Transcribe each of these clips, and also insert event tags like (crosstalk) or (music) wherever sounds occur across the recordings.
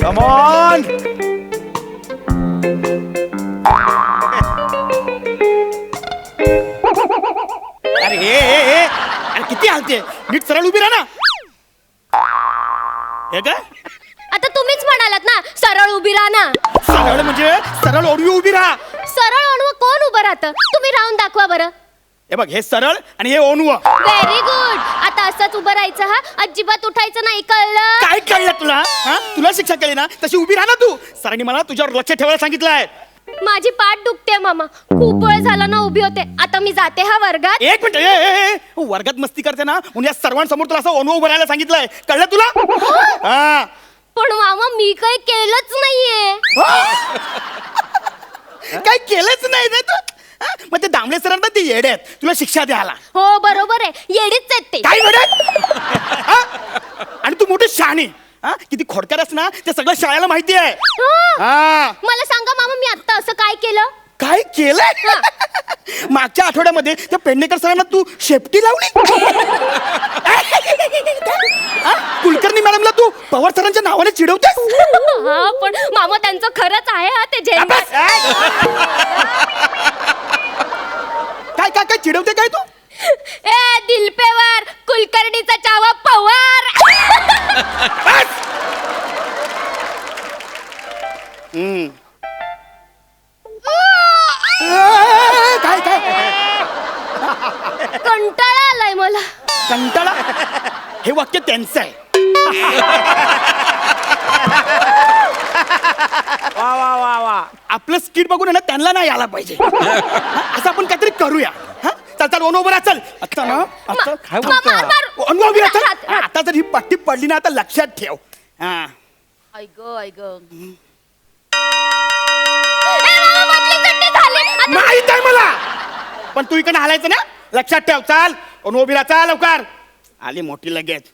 Come on अरे हे हे हे. अरे किती हालते. नीट सरळ उभी राहा ना. हे काय? आता तुम्हीच म्हणालात ना सरळ उभी राहा ना. सरळ म्हणजे सरळ ओढवी उभी राहा. सरळ अणव कोण उभं राहतं? तुम्ही राहून दाखवा बरं. हे बघ हे सरळ आणि हे ओनव व्हेरी गुड असंच उभं राहायचं हा? अजिबात उठायचं नाही कळलं? काय कळलं तुला हा? तुला शिक्षा केली ना तशी उभी राहा ना तू. सरांनी मला तुझ्यावर लक्ष ठेवायला सांगितलंय माझी पाठ दुखते मामा. खूप वेळ झाला ना उभी होते. आता मी जाते हा वर्गात? एक मिनिट ए, ए, ए, वर्गात मस्ती करते ना म्हणून या सर्वांसमोर तुला असं उभं राहायला सांगितलंय. कळलं तुला? हा? पण मामा मी काही केलंच नाहीये. काय केलंच नाही ना तू. हा? मग ते दामले सरांना ते येडे आहेत. तुला शिक्षा द्यायला. हो बरोबर आहे. येडीच आहेत ते काय म्हणत हा? आणि तू मोठी शहाणी हा? किती खोडकर ना? ते सगळं शाळेला माहिती आहे. हा. हा. मला सांगा मामा मी आता असं काय केलं? काय केलंय? (laughs) मागच्या आठवड्यामध्ये त्या पेडणेकर सरांना तू शेपटी लावली? (laughs) हा? कुलकर्णी मॅडमला तू पवार सरांच्या नावाने चिडवतेस? हा पण मामा त्यांचं खरंच आहे हा ते अभ्यास. काय काय काय चिडवते काय तू? ए दिलपेवर कुलकर्णीचा चावा पवार! कंटाळा हे वाक्य त्यांचं आहे वा वा वा वा आपलं स्किट बघून आहे ना त्यांना नाही आला पाहिजे हा, असं आपण काहीतरी करूया हा चल चल ओनो राहा, चल आता ना आता काय बोलता? मार, मार. ओनो उभी राहा, चल. हात, हात. आता जर ही पट्टी पडली ना आता लक्षात ठेव हा ऐक ऐक माहीत आहे मला पण तू इकडे हालायचं ना लक्षात ठेव चाल. ओनो उभी राहा, चाल लवकर. आली मोठी लगेच.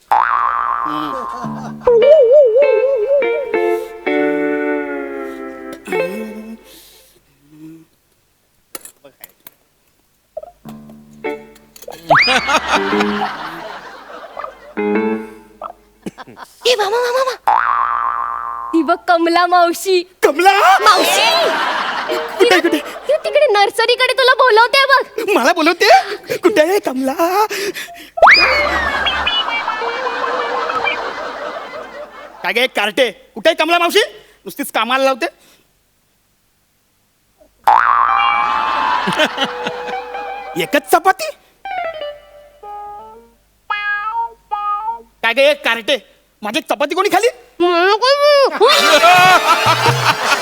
ए मामा मामा मामा. ती बघ कमला मावशी. कमला? मावशी. कुठे कुठे? तिकडे नर्सरीकडे तुला बोलवते बघ. मला बोलवते? कुठे आहे कमला? काय गे कार्टे? कुठे आहे कमला मावशी? नुसतीच कामाला लावते. एकच चपाती? काय गे कार्टे? माझी एक चपाती कोणी खाली? (laughs)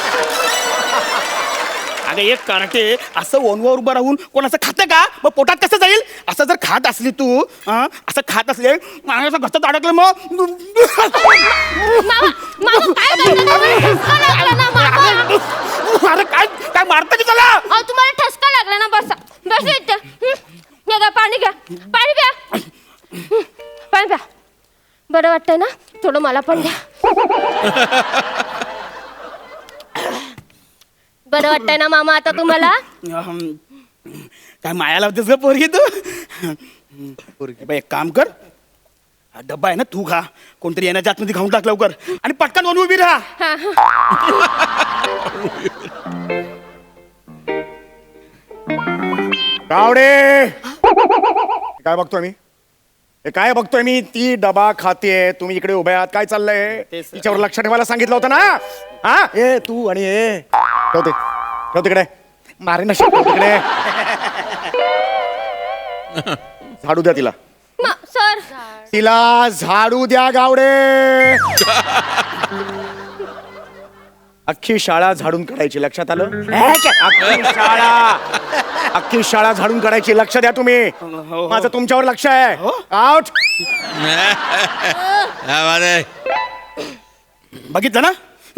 अगं एक कार्टे असं ओनवर उभं राहून कोण असं खातं का? मग पोटात कसं जाईल? असं जर खात असली तू हं, असं खात असले असं घसत अडकलं मग? मामा मामा काय? ठसका लागला ना मामा अरे काय काय मारतं की त्याला? अहो तुम्हाला ठसका लागला ना बसा. बस इथं. हं. घ्या पाणी घ्या. पाणी प्या. हं. पाणी प्या. बरं वाटतंय ना? थोडं मला पण द्या. (laughs) बरं वाटतंय ना मामा आता तुम्हाला? अहं, काय माया लावतेस ग पोरगी तू? पोरगी. बाई एक काम कर. हा डब्बा आहे ना तू खा. कोणतरी येण्याच्या आतमध्ये खाऊन टाक लवकर. आणि पटकन ओनू उभी राहा. हा, हा. गावडे! काय बघतोय मी? हे काय बघतोय मी? ती डबा खाते तुम्ही इकडे उभे आहात. काय चाललंय? तेच. तिच्यावर लक्ष ठेवायला सांगितलं होतं ना? हा? ए तू आणि ए. ठेवते ठेव तिकडे. मारे नशी तिकडे. झाडू द्या तिला. मा- सर. तिला झाडू द्या गावडे. अख्खी शाळा झाडून काढायची लक्षात आलं? अख्खी शाळा. अख्खी शाळा झाडून काढायची लक्ष द्या तुम्ही. हो. माझं तुमच्यावर लक्ष आहे. हो. आउट बघितलं ना?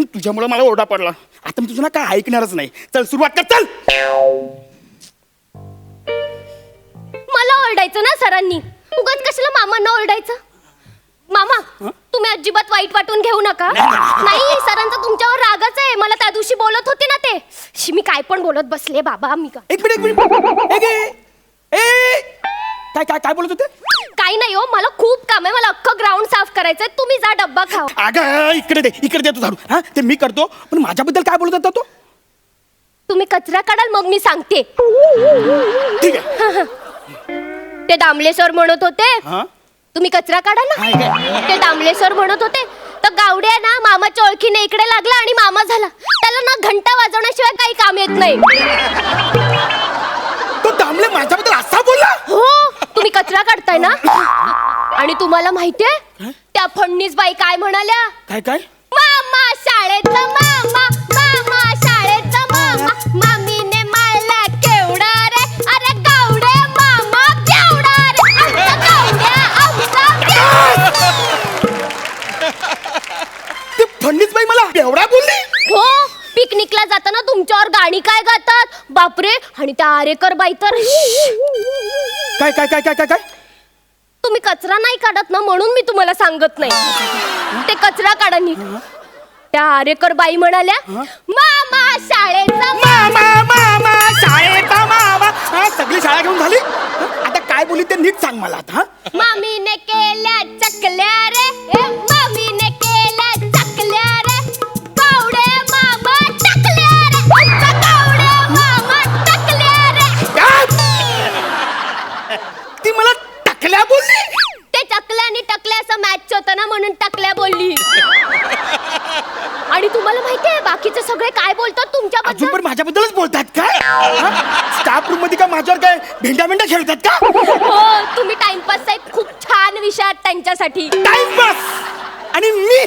तुझ्यामुळे मला ओरडा पडला. आता मी तुझं ना काय ऐकणारच नाही. चल सुरुवात कर चल! मला ओरडायचं ना सरांनी? उगाच कशाला मामांना ओरडायचं? मामा तुम्ही अजिबात वाईट वाटून घेऊ नका. नाही सरांचा तुमच्यावर रागच आहे. मला त्या दिवशी बोलत होते ना ते. शी, मी काय पण बोलत बसले बाबा मी का एक मिनिट एक मिनिट. ए गे, ए! काय काय काय बोलत होते? काही नाही हो मला खूप काम आहे मला अख्खं ग्राउंड साफ करायचंय. तुम्ही जा डब्बा खाओ. अगं इकडे दे इकडे देतो झाडू. हा ते मी करतो पण माझ्याबद्दल काय बोलत होता तो? तुम्ही कचरा काढाल मग मी सांगते. ठीक आहे. ते दामले सर म्हणत होते. हा? तुम्ही कचरा काढा हाय ना काय? ते दामले सर म्हणत होते. तर गावड्या ना मामाच्या ओळखीने इकडे लागला आणि मामा झाला. त्याला ना घंटा वाजवण्याशिवाय काही काम येत नाही. तो दामले कचरा काढताय ना? आणि तुम्हाला माहितीये? त्या फडणीस बाई काय म्हणाल्या? काय काय? मामा शाळेचा तुमच्यावर गाणी काय गातात? बापरे आणि त्या आरेकर बाई तर काय काय काय काय काय काय? तुम्ही कचरा नाही काढत ना म्हणून मी तुम्हाला सांगत नाही. ते कचरा काढा नीट. त्या आरेकर बाई म्हणाल्या मामा शाळेचा मा-" मामा. मामा शाळेचा मामा. हा सगळी शाळा घेऊन झाली? आता काय बोलली ते नीट सांग मला आता हा? मामीने केल्या चकल्या रे. माझ्यावर काय भेंड्या भेंड्या खेळतात का? हो तुम्ही टाइमपासचा एक खूप छान विषय आहात त्यांच्यासाठी. टाइमपास आणि मी?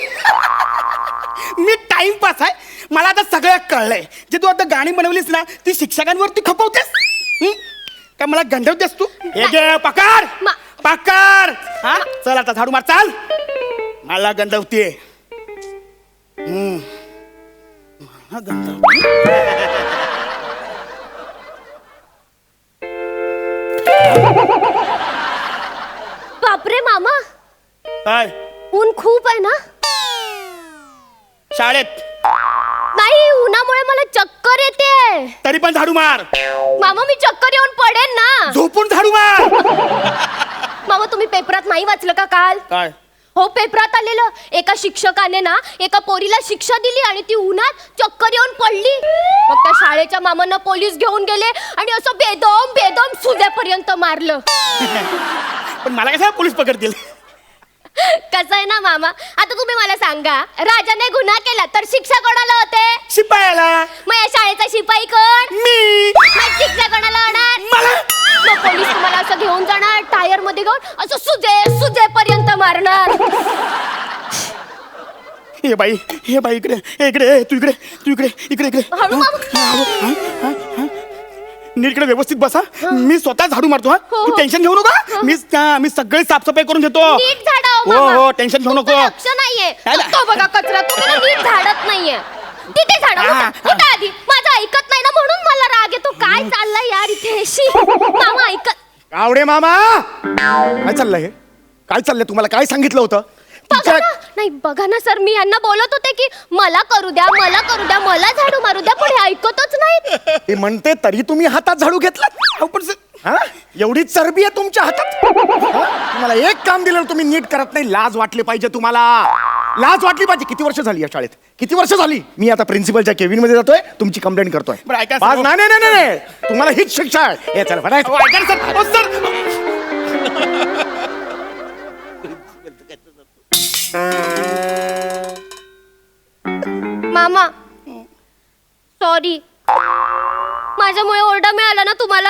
मी टाइमपास आहे. मला आता सगळं कळलंय. जे तू आता गाणी बनवलीस ना ती शिक्षकांवरती खपवतेस? हं? काय मला गंडवतेस तू? हे घे पकार! मा- पकार! हा? चल आता झाडू मार चाल! मला गंडवतीये हं. मला गंडवते काय? ऊन खूप आहे ना? शाळेत. नाही उन्हामुळे मला चक्कर येते. तरी पण झाडू मार. मामा मी चक्कर येऊन पडेन ना. झोपून झाडू मार. मामा तुम्ही पेपरात नाही वाचलं का काल? काय? हो पेपरात आलेलं. एका शिक्षकाने ना एका पोरीला शिक्षा दिली आणि ती उन्हात चक्कर येऊन पडली. मग त्या शाळेच्या मामांना पोलीस घेऊन गेले आणि असं बेदम बेदम सुद्यापर्यंत मारलं. (laughs) पण मला कसं पोलीस पकडतील? कसं आहे ना मामा? आता तुम्ही मला सांगा राजाने गुन्हा केला तर शिक्षा कोणाला होते? शिपायाला. मग या शाळेचा शिपाई कोण? मी. मग शिक्षा कोणाला होणार? मला. मग पोलीस तुम्हाला असं घेऊन जाणार टायरमध्ये घेऊन असं सुजे सुजे पर्यंत मारणार. हे बाई हे बाई इकडे हे इकडे तू इकडे तू इकडे इकडे इकडे. हळू हा, मामा. हा, हा, हा, हा. नीट इकडे व्यवस्थित बसा. मी स्वतः झाडू मारतो हा. हो, तू हो. टेन्शन घेऊ नका. मी हा, मी सगळी साफसफाई करून घेतो. नीट झाडा हो, हो. हो टेन्शन घेऊ नको. लक्ष नाहीये. काय ना? तो बघा कचरा. तुम्ही ना नीट झाडत नाहीये. तिथे झाडा हा, उठा, उठा आधी. माझं ऐकत नाही ना म्हणून मला राग येतो. काय चाललंय यार इथे? शी. मामा ऐकत आवडे मामा. काय चाललंय हे? काय चाललंय? तुम्हाला काय सांगितलं होतं? बघा ना. नाही बघा ना सर मी यांना बोलत होते की मला करू द्या मला करू द्या मला झाडू मारू द्या पण हे ऐकतच नाहीत. ते म्हणते तरी तुम्ही हातात झाडू घेतला अहो, पण सर, हा? एवढी चरबी आहे तुमच्या हातात? हा? तुम्हाला एक काम दिलं तुम्ही नीट करत नाही. लाज वाटली पाहिजे तुम्हाला. लाज वाटली पाहिजे. किती वर्ष झाली या शाळेत? किती वर्ष झाली? मी आता प्रिन्सिपलच्या केबिनमध्ये जातोय तुमची कंप्लेंट करतोय. बरं, ऐका सर. पाच- नाही नाही नाही, नाही. नाही. तुम्हाला हीच शिक्षा आहे. हे चला बरं अहो, ऐका ना सर. अहो, सर. मामा. सॉरी माझ्यामुळे ओरडा मिळाला ना तुम्हाला?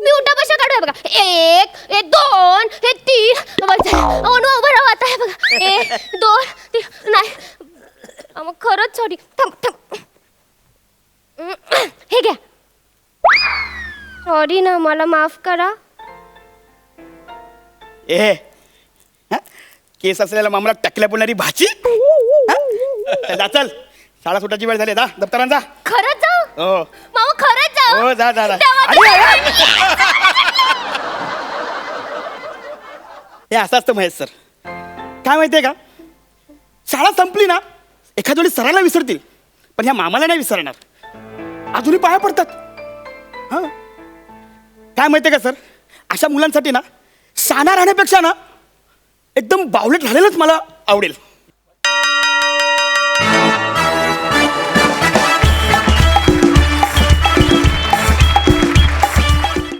मी उठा कशा काढूया बघा. एक हे दोन हे तीन. अनु उभं राहा आता आहे बघा. एक दोन तीन. नाही. अ, मग खरंच सॉरी थांब थांब. हे घ्या. सॉरी ना मला माफ करा. ए केस असलेल्या मामला टकल्या बोलणारी भाची? हा? जा चल. शाळा सुटायची वेळ झाली जा दप्तरांचा खरंच जाऊ हो. मामा खरंच जाऊ हो जा जा जा. तेव्हा अरे, तुम्ही- अरे. हे असं असतं महेश सर. काय माहितीये का? शाळा संपली ना एखाद्या वेळी सरांना विसरतील. पण ह्या मामाला नाही विसरणार. अजूनही पाया पडतात. हा? काय माहितीये का सर? अशा मुलांसाठी ना साना राहण्यापेक्षा ना एकदम बावलट झालेलंच मला आवडेल.